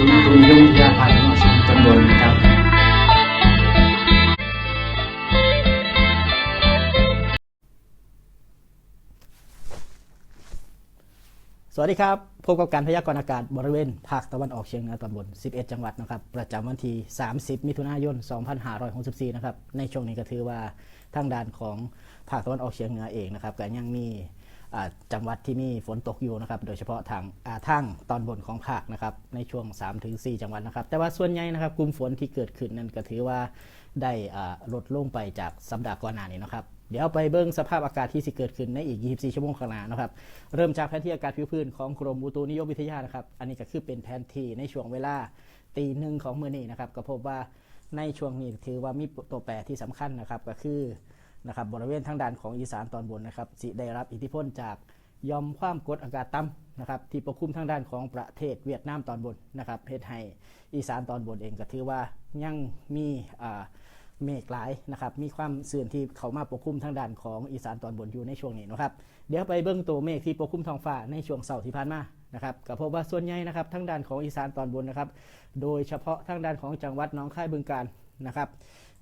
ศูนย์อุตุนิยมวิทยาภาคจังหวัดสุรินตำบลนะครับสวัสดีครับ พบกับการพยากรณ์อากาศบริเวณภาคตะวันออกเฉียงเหนือตอนบน 11 จังหวัดนะครับ ประจำวันที่ 30 มิถุนายน 2564 นะครับ ในช่วงนี้ก็ถือว่าทางด้านของภาคตะวันออกเฉียงเหนือเองนะครับก็ยังมี จังหวัดที่มีฝนตกอยู่นะครับโดยเฉพาะทางาทางตอนบนของภาคนะครับในช่วง 3-4 จังหวัดนะครับ แต่ว่าส่วนใหญ่นะครับกลุ่มฝนที่เกิดขึ้นนั้นก็ถือว่าได้ลดลงไปจากสัปดาห์ก่อนหน้านี้นะครับเดี๋ยวไปเบิ้งสภาพอากาศที่สิเกิดขึ้นในอีก 24 ชั่วโมงข้างหน้านะครับ เริ่มจากแผนที่อากาศผิวพื้นของกรมอุตุนิยมวิทยานะครับ อันนี้ก็คือเป็นแผนที่ในช่วงเวลาตีหนึ่งของมือนี้นะครับ ก็พบว่าในช่วงนี้ถือว่ามีตัวแปรที่สำคัญนะครับ ก็คือ นะครับบริเวณทางด้านของอีสานตอนบนนะครับสิได้รับอิทธิพลจากยอมความกดอากาศต่ำนะครับที่ปกคลุมทางด้านของประเทศเวียดนามตอนบนนะครับเฮ็ดให้อีสานตอนบนเองก็ถือว่ายังมีเมฆหลายนะครับมีความเสื่อมที่เขามาปกคลุมทางด้านของอีสานตอนบนอยู่ในช่วงนี้นะครับเดี๋ยวไปเบิ้งตัวเมฆที่ปกคลุมท้องฟ้าในช่วงเสาร์ที่ผ่านมานะครับก็พบว่าส่วนใหญ่นะครับทางด้านของอีสานตอนบนนะครับ โดยเฉพาะทางด้านของจังหวัดน้องคายบึงกาฬนะครับ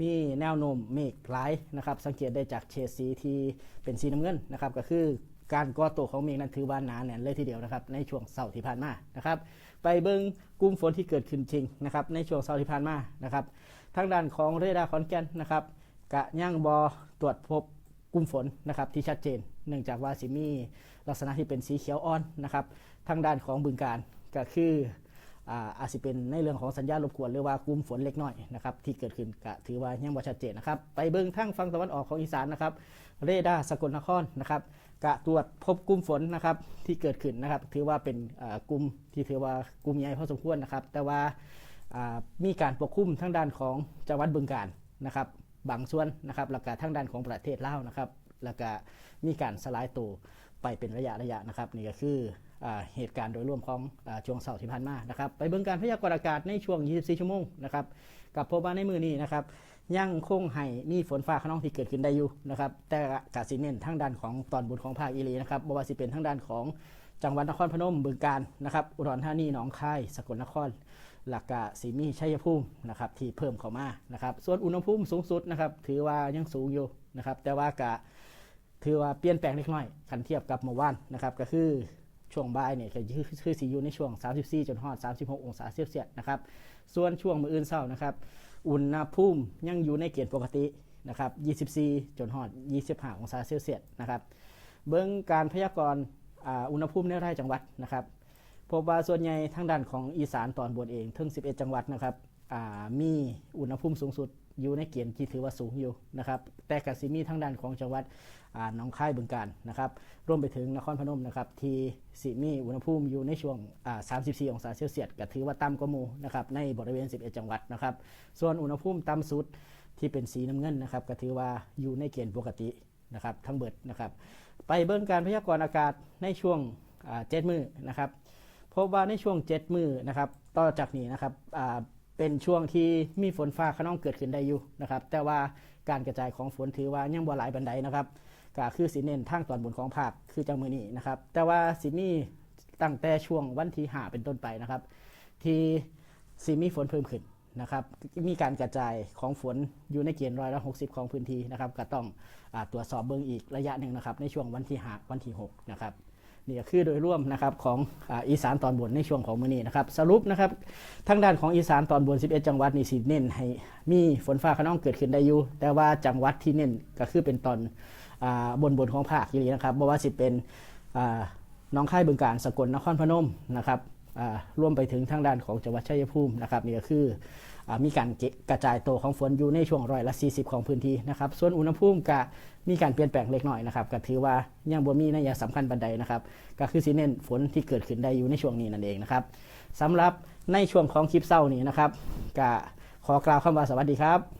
มีแนวโน้มเมฆหลายนะครับ สังเกตได้จากเฉดสีที่เป็นสีน้ำเงินนะครับก็คือการก่อตัวของเมฆนั้นถือว่าหนาแน่นเลยทีเดียวนะครับในช่วงเสาร์ที่ผ่านมานะครับไปเบิ้งกลุ่มฝนที่เกิดขึ้นจริงนะครับในช่วงเสาร์ที่ผ่านมานะครับทางด้านของเรดาร์ขอนแก่นนะครับกะย่างบอตรวจพบกลุ่มฝนนะครับที่ชัดเจน เนื่องจากว่าสิมีลักษณะที่เป็นสีเขียวอ่อนนะครับทางด้านของบึงการก็คือ อาจจะเป็นในเรื่องของสัญญาณรบกวนหรือว่ากลุ่มฝนเล็กน้อยนะครับที่เกิดขึ้นก็ถือว่ายังบ่ชัดเจนนะครับไปเบิ่งทางฝั่งตะวันออกของอีสานนะครับเรดาร์สกลนครนะครับกะตรวจพบกลุ่มฝนนะครับที่เกิดขึ้นนะครับถือว่าเป็นอ่ากลุ่มที่ถือว่ากลุ่มใหญ่พอสมควรนะครับ แต่ว่าอ่ามีการปกคลุมทางด้านของจังหวัดบึงกาฬนะครับบางส่วนนะครับแล้วก็ทางด้านของประเทศลาวนะครับแล้วก็มีการสลายตัว ไปเป็นระยะระยะนะครับนี่ก็คืออเหตุการณ์โดยรวมของอช่วงเสาร์ที่ผ่านมานะครับไปเบิ่งการพยากรณ์อากาศในช่วง 24 ชั่วโมงนะครับกับพบว่าในมือนี้นะครับยังคงให้มีฝนฟ้าขนองที่เกิดขึ้นได้อยู่นะครับแต่กาสิเน้นทางด้านของตอนบนของภาคอีหลีนะครับบ่ว่าสิเป็นทางด้านของจังหวัดนครพนมบึงกาฬนะครับอุดรธานีหนองคาย สกลนครหลักกะสีมีชัยภูมินะครับที่เพิ่มเข้ามานะครับส่วนอุณหภูมิสูงสุดนะครับถือว่ายังสูงอยู่นะครับแต่ว่ากะ ถือว่าเปลี่ยนแปลงเล็กน้อยคันเทียบกับเมื่อวานนะครับก็คือช่วงบ่ายเนี่ยก็คือคือสีอยู่ในช่วง 34จนฮอด36 องศาเซลเซียสนะครับส่วนช่วงมื้ออื่นเช้านะครับอุณหภูมิยังอยู่ในเกณฑ์ปกตินะครับ24จนฮอด25 องศาเซลเซียสนะครับเบื้องการพยากรณ์อ่าอุณหภูมิในรายจังหวัดนะครับพบว่าส่วนใหญ่ทางด้านของอีสานตอนบนเองถึง 11 จังหวัดนะครับ มีอุณหภูมิสูงสุดอยู่ในเกณฑ์ที่ถือว่าสูงอยู่นะครับแต่กสิมีทางด้านของจังหวัดอ่าหนองคายบึงกาฬนะครับรวมไปถึงนครพนมนะครับที่สิมีอุณหภูมิอยู่ในช่วง 34 องศาเซลเซียสก็ถือว่าต่ำกว่ามูนะครับในบริเวณ 11 จังหวัดนะครับส่วนอุณหภูมิต่ำสุดที่เป็นสีน้ำเงินนะครับก็ถือว่าอยู่ในเกณฑ์ปกตินะครับทั้งเบิดนะครับไปเบิ่งการพยากรณ์อากาศในช่วงเจ็ดมือนะครับพบว่าในช่วง7มือนะครับต่อจากนี้นะครับ เป็นช่วงที่มีฝนฟ้าขนองเกิดขึ้นได้อยู่นะครับ แต่ว่าการกระจายของฝนถือว่ายังบ่หลายบันไดนะครับก็คือสิเน้นทางตอนบนของภาคคือจังมือนี้นะครับ แต่ว่าสิมีตั้งแต่ช่วงวันที่หาเป็นต้นไปนะครับ ที่สิมีฝนเพิ่มขึ้นนะครับ มีการกระจายของฝนอยู่ในเกณฑ์ร้อยละ60ของพื้นที่นะครับ ก็ต้องอตรวจสอบเบื้องอีกระยะหนึ่งนะครับ ในช่วงวันที่หาวันที่6นะครับ นี่ก็คือโดยร่วมนะครับของอีสานตอนบนในช่วงของมื้อนี้นะครับสรุปนะครับทางด้านของอีสานตอนบน 11 จังหวัดนี่สิเน้นให้มีฝนฟ้าขนองเกิดขึ้นได้อยู่ แต่ว่าจังหวัดที่เน้นก็คือเป็นตอนอบนบนของภาคอีสานนะครับบ่ว่าสิเป็นน้องค่ายบึงการสกลนครพนมนะครับ ร่วมไปถึงทางด้านของจังหวัดชัยภูมินะครับนี่ก็คืออมีการกระจายตัวของฝนอยู่ในช่วงร้อยละ 40 ของพื้นที่นะครับส่วนอุณหภูมิก็มีการเปลี่ยนแปลงเล็กน้อยนะครับก็ถือว่ายังบ่มีนัยสำคัญบันไดนะครับก็คือสิเน้นฝนที่เกิดขึ้นได้อยู่ในช่วงนี้นั่นเองนะครับสำหรับในช่วงของคลิปเศร้านี้นะครับก็ขอกล่าวคำว่าสวัสดีครับ